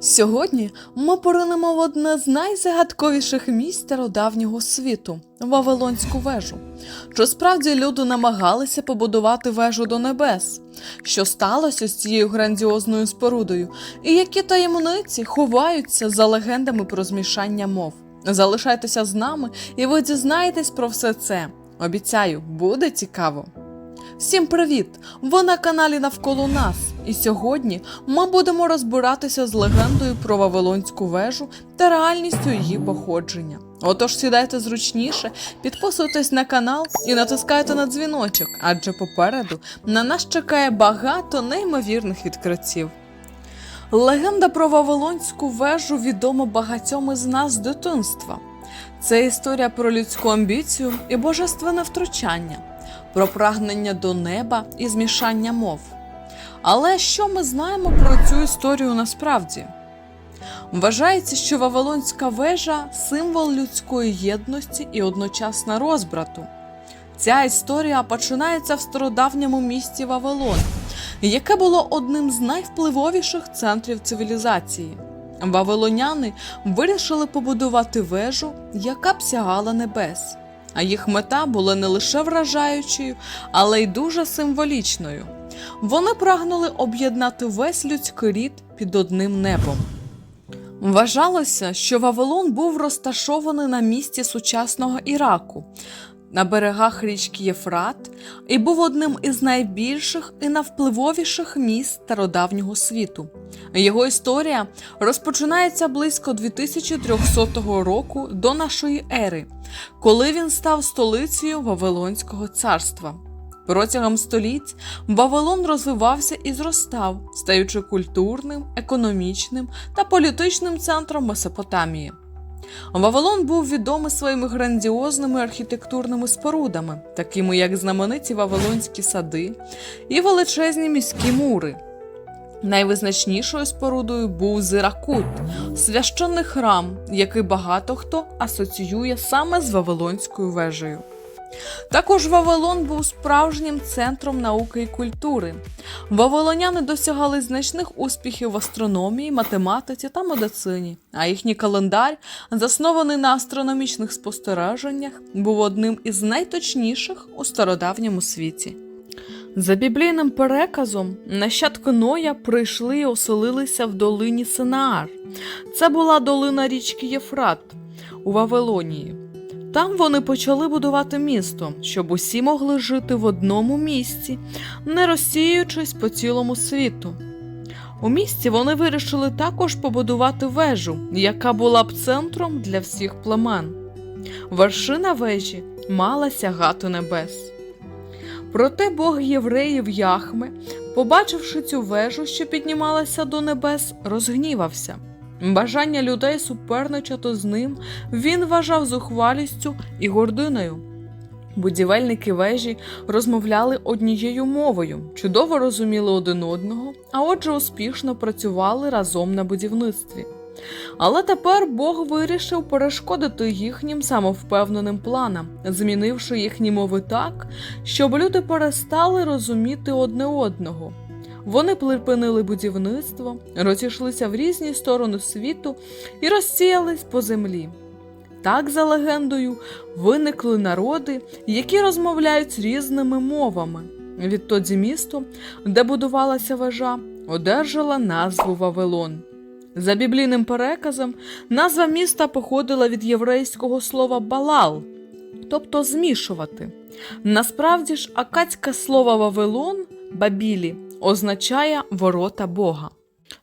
Сьогодні ми поринемо в одне з найзагадковіших місць стародавнього світу Вавилонську вежу. Чи справді люди намагалися побудувати вежу до небес? Що сталося з цією грандіозною спорудою? І які таємниці ховаються за легендами про змішання мов? Залишайтеся з нами, і ви дізнаєтесь про все це. Обіцяю, буде цікаво. Всім привіт! Ви на каналі Навколо нас. І сьогодні ми будемо розбиратися з легендою про Вавилонську вежу та реальністю її походження. Отож сідайте зручніше, підписуйтесь на канал і натискайте на дзвіночок, адже попереду на нас чекає багато неймовірних відкриттів. Легенда про Вавилонську вежу відома багатьом із нас з дитинства. Це історія про людську амбіцію і божественне втручання, про прагнення до неба і змішання мов. Але що ми знаємо про цю історію насправді? Вважається, що Вавилонська вежа символ людської єдності і одночасно розбрату. Ця історія починається в стародавньому місті Вавилон, яке було одним з найвпливовіших центрів цивілізації. Вавилоняни вирішили побудувати вежу, яка б сягала небес. А їх мета була не лише вражаючою, але й дуже символічною. Вони прагнули об'єднати весь людський рід під одним небом. Вважалося, що Вавилон був розташований на місці сучасного Іраку, на берегах річки Єфрат, і був одним із найбільших і найвпливовіших міст стародавнього світу. Його історія розпочинається близько 2300 року до нашої ери, коли він став столицею Вавилонського царства. Протягом століть Вавилон розвивався і зростав, стаючи культурним, економічним та політичним центром Месопотамії. Вавилон був відомий своїми грандіозними архітектурними спорудами, такими як знамениті Вавилонські сади і величезні міські мури. Найвизначнішою спорудою був Зиракут, священний храм, який багато хто асоціює саме з Вавилонською вежею. Також Вавилон був справжнім центром науки і культури. Вавилоняни досягали значних успіхів в астрономії, математиці та медицині, а їхній календар, заснований на астрономічних спостереженнях, був одним із найточніших у стародавньому світі. За біблійним переказом, нащадки Ноя прийшли і оселилися в долині Синаар. Це була долина річки Єфрат у Вавилонії. Там вони почали будувати місто, щоб усі могли жити в одному місці, не розсіюючись по цілому світу. У місті вони вирішили також побудувати вежу, яка була б центром для всіх племен. Вершина вежі мала сягати небес. Проте Бог євреїв Яхме, побачивши цю вежу, що піднімалася до небес, розгнівався. Бажання людей суперничати з ним він вважав зухвалістю і гординою. Будівельники вежі розмовляли однією мовою, чудово розуміли один одного, а отже, успішно працювали разом на будівництві. Але тепер Бог вирішив перешкодити їхнім самовпевненим планам, змінивши їхні мови так, щоб люди перестали розуміти одне одного. Вони припинили будівництво, розійшлися в різні сторони світу і розсіялись по землі. Так, за легендою, виникли народи, які розмовляють різними мовами. Відтоді місто, де будувалася вежа, одержала назву Вавилон. За біблійним переказом, назва міста походила від єврейського слова балал, тобто змішувати. Насправді ж, акадське слово Вавилон Бабілі означає ворота Бога.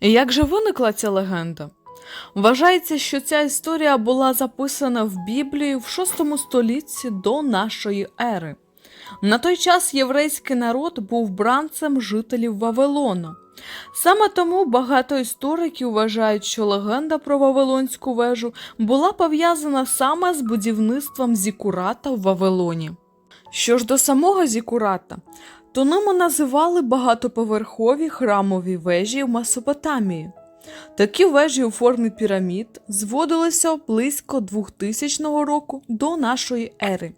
І як же виникла ця легенда? Вважається, що ця історія була записана в Біблії в VI столітті до нашої ери. На той час єврейський народ був бранцем жителів Вавилону. Саме тому багато істориків вважають, що легенда про Вавилонську вежу була пов'язана саме з будівництвом Зікурата в Вавилоні. Що ж до самого Зікурата, то ними називали багатоповерхові храмові вежі в Месопотамії. Такі вежі у формі пірамід зводилися близько 2000 року до нашої ери.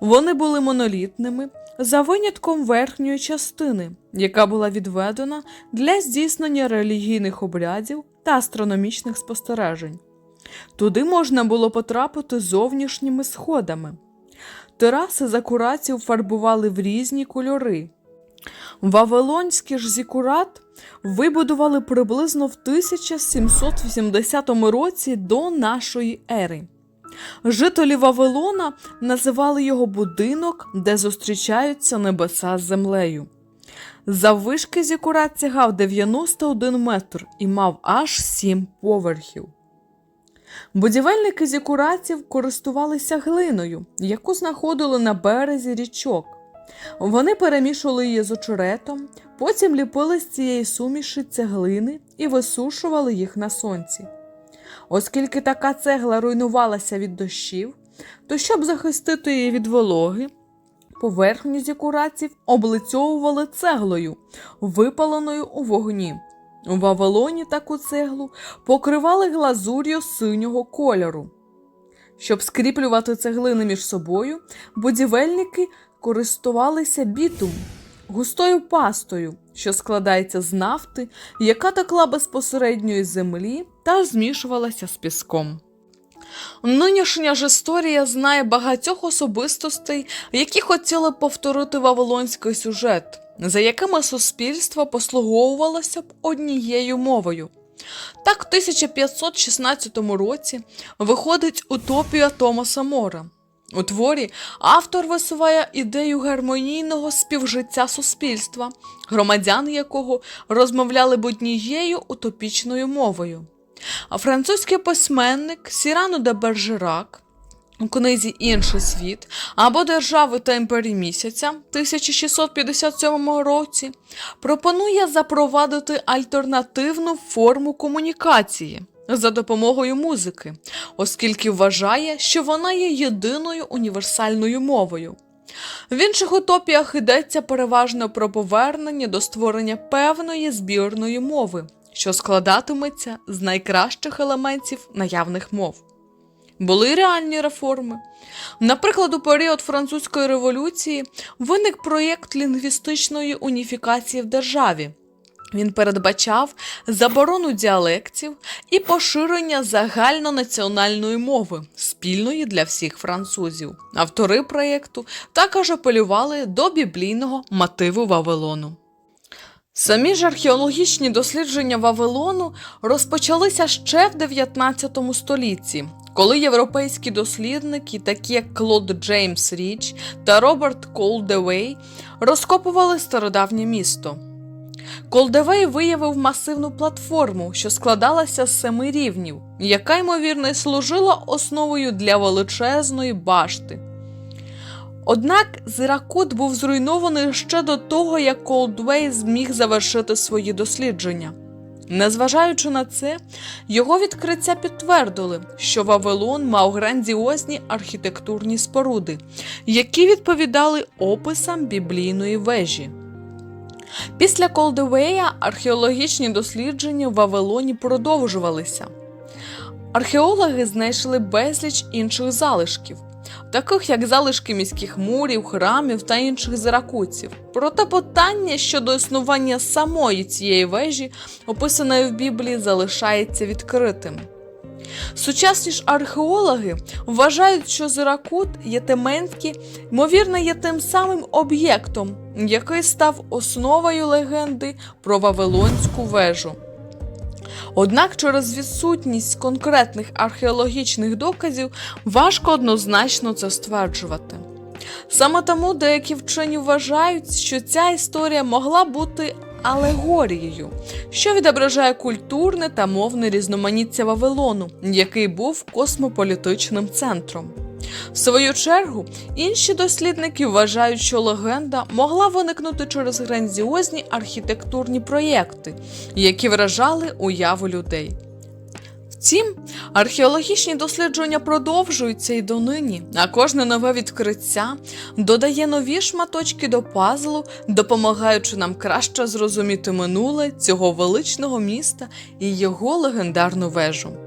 Вони були монолітними, за винятком верхньої частини, яка була відведена для здійснення релігійних обрядів та астрономічних спостережень. Туди можна було потрапити зовнішніми сходами. Тераси закуратів фарбували в різні кольори. Вавилонський ж зікурат вибудували приблизно в 1780 році до нашої ери. Жителі Вавилона називали його будинок, де зустрічаються небеса з землею. Заввишки зікурат сягав 91 метр і мав аж 7 поверхів. Будівельники зікуратів користувалися глиною, яку знаходили на березі річок. Вони перемішували її з очеретом, потім ліпили з цієї суміші цеглини і висушували їх на сонці. Оскільки така цегла руйнувалася від дощів, то щоб захистити її від вологи, поверхню зікураців облицьовували цеглою, випаленою у вогні. У Вавилоні таку цеглу покривали глазур'ю синього кольору. Щоб скріплювати цеглини між собою, будівельники користувалися бітум, густою пастою, що складається з нафти, яка текла безпосередньо із землі та змішувалася з піском. Нинішня ж історія знає багатьох особистостей, які хотіли повторити вавилонський сюжет, за якими суспільство послуговувалося б однією мовою. Так, в 1516 році виходить утопія Томаса Мора. У творі автор висуває ідею гармонійного співжиття суспільства, громадян якого розмовляли б однією утопічною мовою. А французький письменник Сірану де Бержерак у книзі Інший світ або Держави та імперії місяця 1657 році пропонує запровадити альтернативну форму комунікації за допомогою музики, оскільки вважає, що вона є єдиною універсальною мовою. В інших утопіях йдеться переважно про повернення до створення певної збірної мови, що складатиметься з найкращих елементів наявних мов. Були реальні реформи. Наприклад, у період французької революції виник проєкт лінгвістичної уніфікації в державі. Він передбачав заборону діалектів і поширення загальнонаціональної мови, спільної для всіх французів. Автори проєкту також апелювали до біблійного мотиву Вавилону. Самі ж археологічні дослідження Вавилону розпочалися ще в 19 столітті, коли європейські дослідники, такі як Клод Джеймс Річ та Роберт Колдевей, розкопували стародавнє місто. Колдевей виявив масивну платформу, що складалася з семи рівнів, яка, ймовірно, служила основою для величезної башти. Однак Зиракут був зруйнований ще до того, як Колдвей зміг завершити свої дослідження. Незважаючи на це, його відкриття підтвердили, що Вавилон мав грандіозні архітектурні споруди, які відповідали описам біблійної вежі. Після Колдевея археологічні дослідження в Вавилоні продовжувалися. Археологи знайшли безліч інших залишків, таких як залишки міських мурів, храмів та інших зиракутців. Проте питання щодо існування самої цієї вежі, описаної в Біблії, залишається відкритим. Сучасні ж археологи вважають, що Зиракут Єтеменський, ймовірно, є тим самим об'єктом, який став основою легенди про Вавилонську вежу. Однак через відсутність конкретних археологічних доказів важко однозначно це стверджувати. Саме тому деякі вчені вважають, що ця історія могла бути алегорією, що відображає культурне та мовне різноманіття Вавилону, який був космополітичним центром. В свою чергу, інші дослідники вважають, що легенда могла виникнути через грандіозні архітектурні проєкти, які вражали уяву людей. Втім, археологічні дослідження продовжуються і донині, а кожне нове відкриття додає нові шматочки до пазлу, допомагаючи нам краще зрозуміти минуле цього величного міста і його легендарну вежу.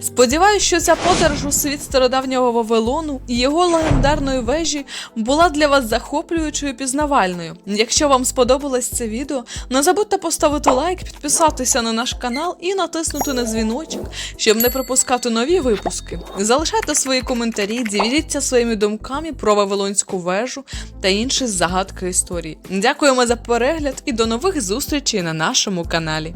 Сподіваюсь, що ця подорож у світ стародавнього Вавилону і його легендарної вежі була для вас захоплюючою і пізнавальною. Якщо вам сподобалось це відео, не забудьте поставити лайк, підписатися на наш канал і натиснути на дзвіночок, щоб не пропускати нові випуски. Залишайте свої коментарі, діліться своїми думками про Вавилонську вежу та інші загадки історії. Дякуємо за перегляд і до нових зустрічей на нашому каналі.